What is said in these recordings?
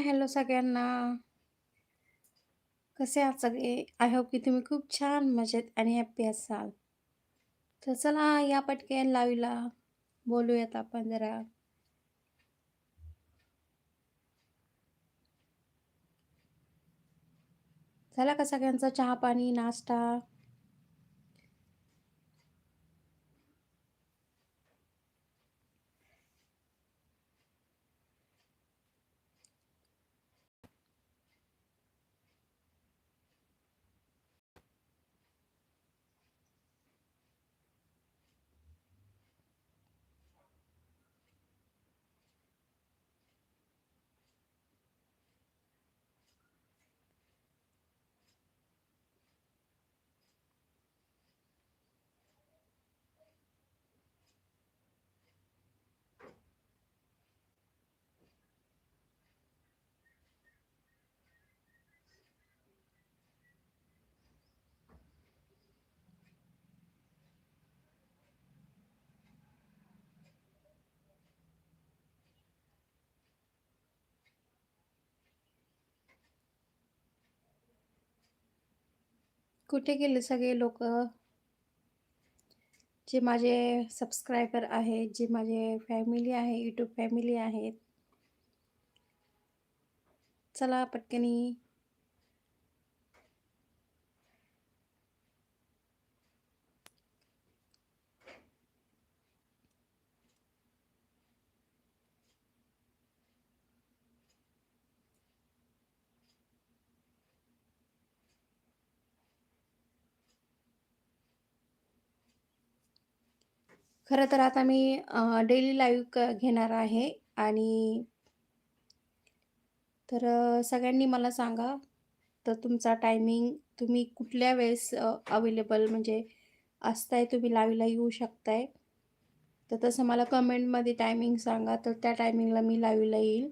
हाय, hello सगळ्यांना. कसे आहात सगळे? आय होप की तुम्ही खूप छान मजेत आणि हॅप्पी असाल. तर चला या पटक्या लावीला बोलूयात आपण जरा. झाला का सगळ्यांचा चहा-पाणी, नाश्ता? कुठे गेले सगळे लोक जे माझे सबस्क्रायबर आहेत, जे माझे फॅमिली आहे, यूट्यूब फॅमिली आहेत. चला पटकनी. खरं तर आता मी डेली लाईव्ह क घेणार आहे आणि तर सगळ्यांनी मला सांगा, तर तुमचा टायमिंग तुम्ही कुठल्या वेळेस अवेलेबल म्हणजे असताय तुम्ही लाईव्हला येऊ शकताय. तर तसं मला कमेंटमध्ये टायमिंग सांगा, तर त्या टायमिंगला मी लाईव्हला येईल.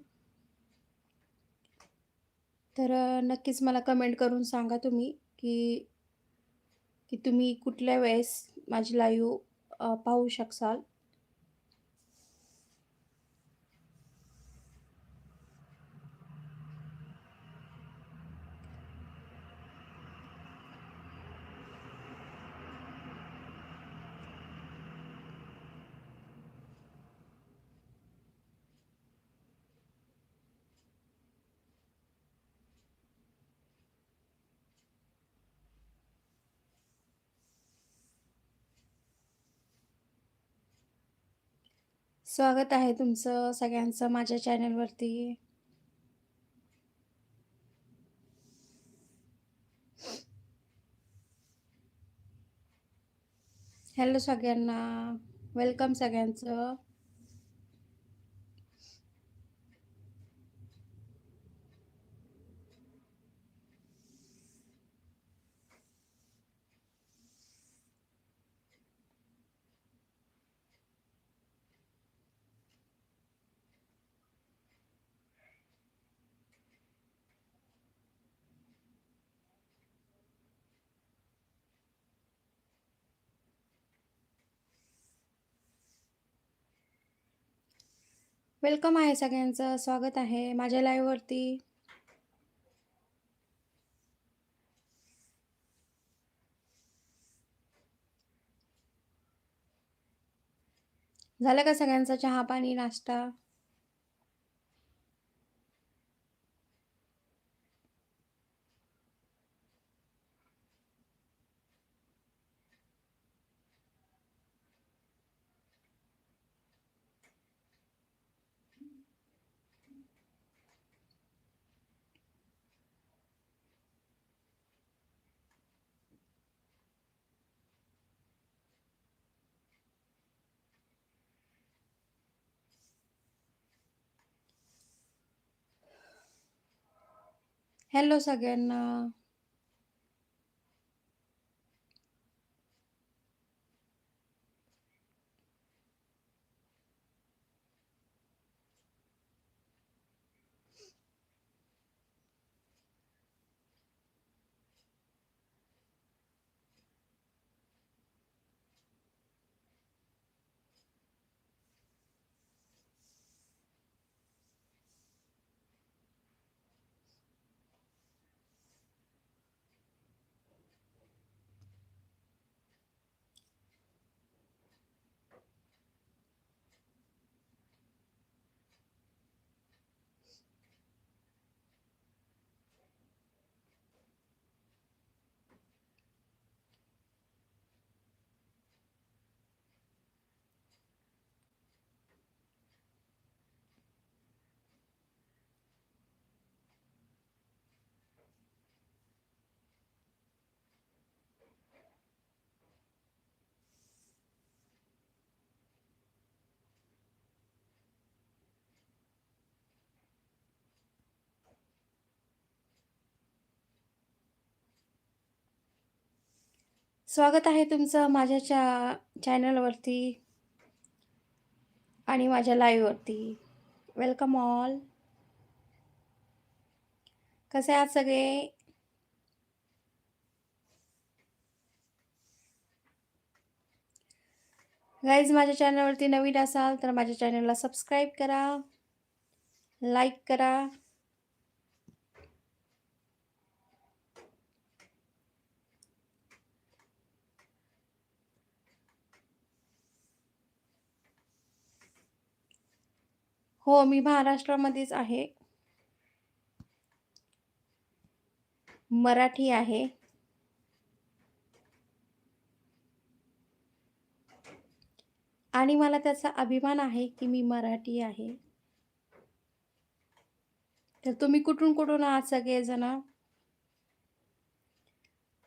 तर नक्कीच मला कमेंट करून सांगा तुम्ही, की की तुम्ही कुठल्या वेळेस माझी लाईव्ह पाहू शकाल. स्वागत आहे तुमचं सगळ्यांचं माझ्या चॅनलवरती. हॅलो सगळ्यांना, वेलकम सगळ्यांचं. वेलकम आहे सगळ्यांचं, स्वागत आहे माझ्या लाईव्हवरती. झालं का सगळ्यांचा चहा-पाणी, नाश्ता? हॅलो सगळ्यांना. स्वागत आहे तुमचं माझ्या चा चॅनलवरती आणि माझ्या लाईव्हवरती. Welcome all. कसे आहात सगळे? गाईज माझ्या चॅनलवरती नवीन असाल तर माझ्या चॅनलला सबस्क्राईब करा, लाईक करा. हो, मी महाराष्ट्रामध्येच आहे. मराठी आहे. आणि मला त्याचा अभिमान आहे, की मी मराठी आहे. तर तुम्ही कुठून-कुठून आहात सगळेजण?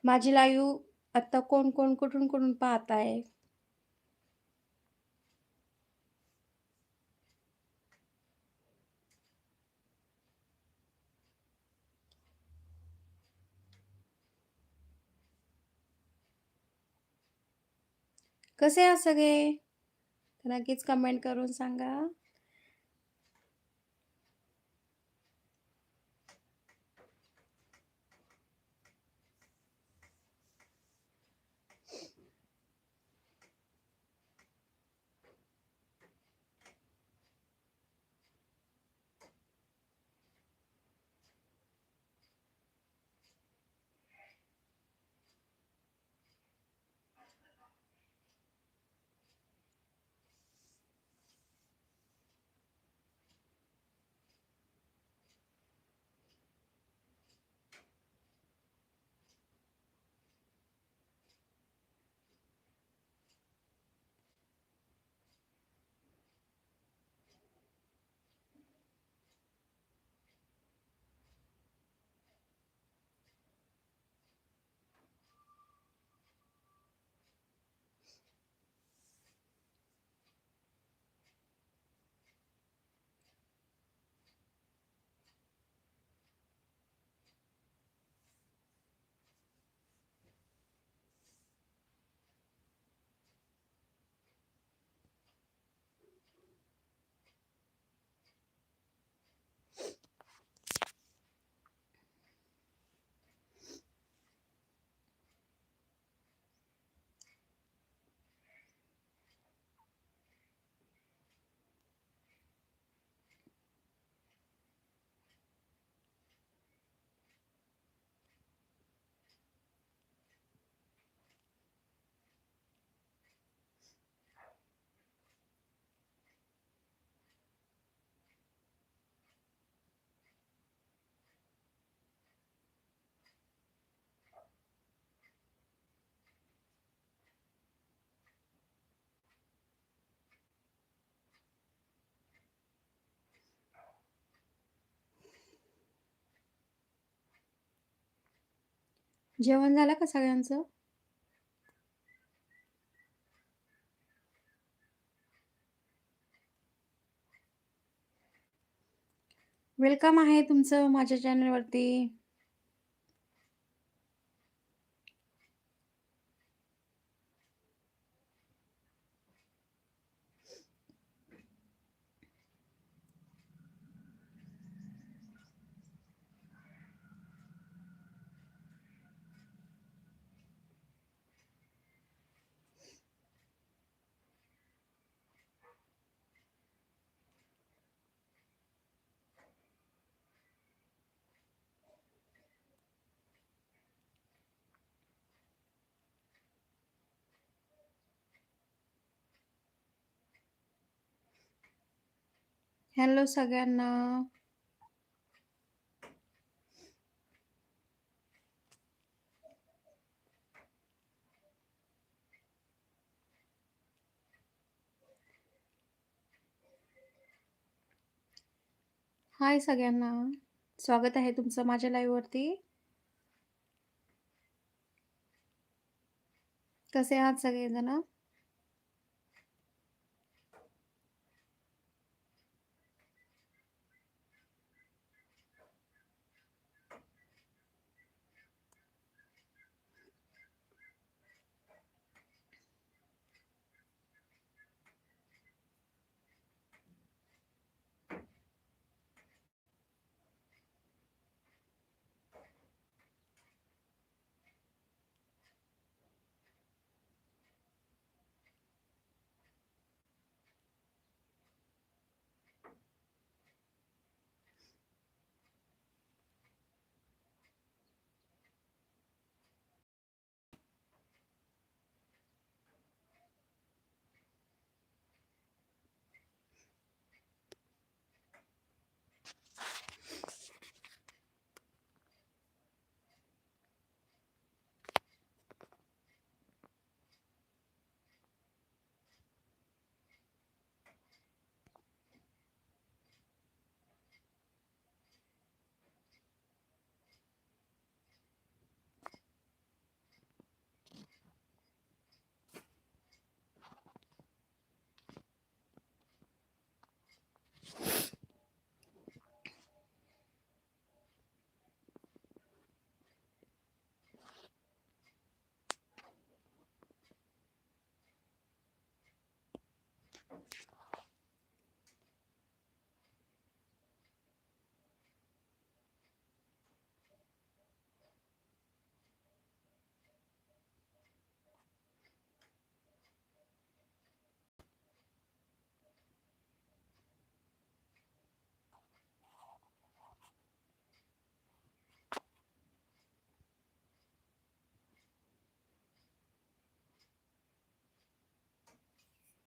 माझी लाईव्ह आत्ता कोण-कोण, कुठून-कुठून पाहताय? कसे आहात सगळे? तर नक्कीच कमेंट करून सांगा. जेवण झालं का सगळ्यांचं? वेलकम आहे तुमचं माझ्या चॅनलवरती. हॅलो सगळ्यांना. हाय सगळ्यांना. स्वागत आहे तुमचं माझ्या लाईव्हवरती. कसे आहात सगळेजण?